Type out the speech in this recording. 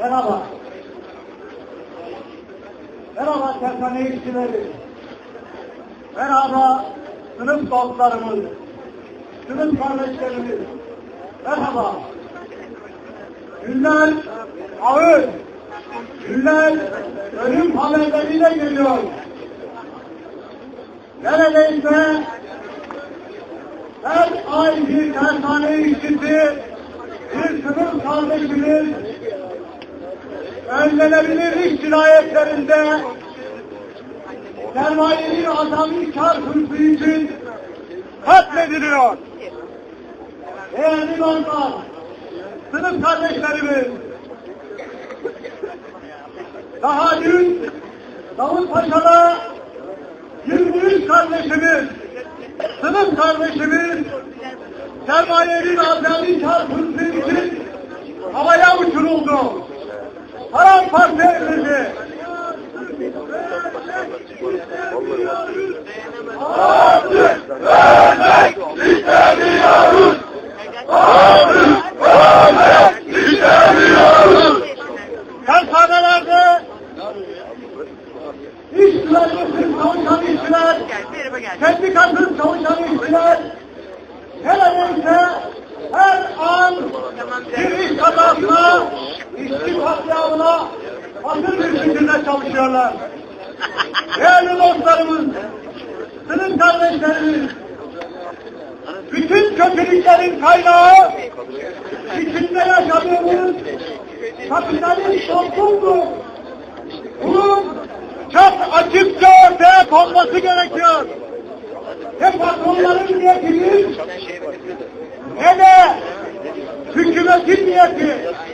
Merhaba. Merhaba kertane işçileri. Merhaba sınıf dostlarımız. Sınıf kardeşlerimiz. Merhaba. Günler ağır. Günler ölüm haberleriyle geliyor. Neredeyse her ay bir tersane işçisi, sınıf kardeşimiz önlenebilir iş cinayetlerinde sermayenin azami kar hırsı için katlediliyor. Değerli dostlar, sınıf kardeşlerimiz, daha dün Davutpaşa'da 23 kardeşimiz, sınıf kardeşimiz, sermayenin azami kar hırsı için uçuruldu. Paramparça edildi. Artık ölmek istemiyoruz. Artık ölmek istemiyoruz. Tersanelerde iş güvenliğinin çalışan işçiler, sendikasız çalışan işçiler, neredeyse her an bir iş kazasına, çalışıyorlar. Değerli dostlarımız, sınıf kardeşlerimiz, bütün kötülüklerin kaynağı içinde yaşadığımız kapitalist toplumdur. Bunun çok açıkça ortaya konması gerekiyor. Ne patronların niyetinin ne de hükümetin niyeti.